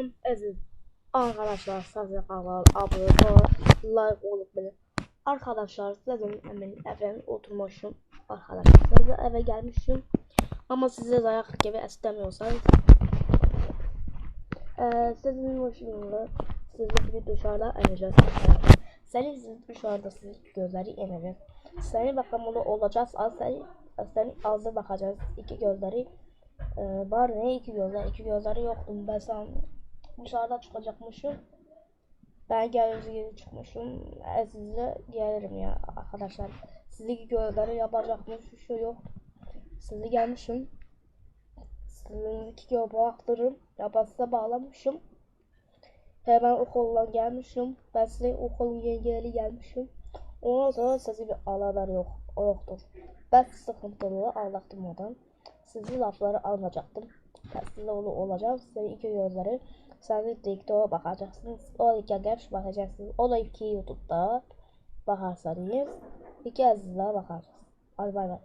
Salam əziz arkadaşlar, sizə kanal abone ol, like olup beni. Arkadaşlar, sizin hemen evden oturmuşum. Arkadaşlar, size eve gelmişim. Ama size dayak gibi istemiyorsanız eee sizin hoşunuza sizi bir dışarıda emeceğiz. Seni siz dışarıda siz gözleri emeceğiz. Seni bakımlı olacağız. Az seni, seni ağzı bakacağız. İki gözleri ee, var ne iki gözler? iki gözleri yoktu. Ben sen dışarıda çıkacakmışım. Ben geldiğiniz gibi çıkmışım. E, size gelirim ya arkadaşlar. Sizi gözleri yapacakmış bir şey yok. Sizi gelmişim. Sizin iki göz baktırırım. Yapasıza bağlamışım. Hemen okuldan gelmişim. Ben size okulun yengeleri gelmişim. Ondan sonra sizi bir alalar yok. O yoktur. Ben sıkıntılı ağlattırmadan sizi lafları almayacaktım. Ben size onu olacağım. Size iki gözleri. De TikTok'a bakacaksınız. O iki genç bakacaksınız. O da iki YouTube'da bakarsanız. iki azizliğe bakacağız. Hadi bay bay.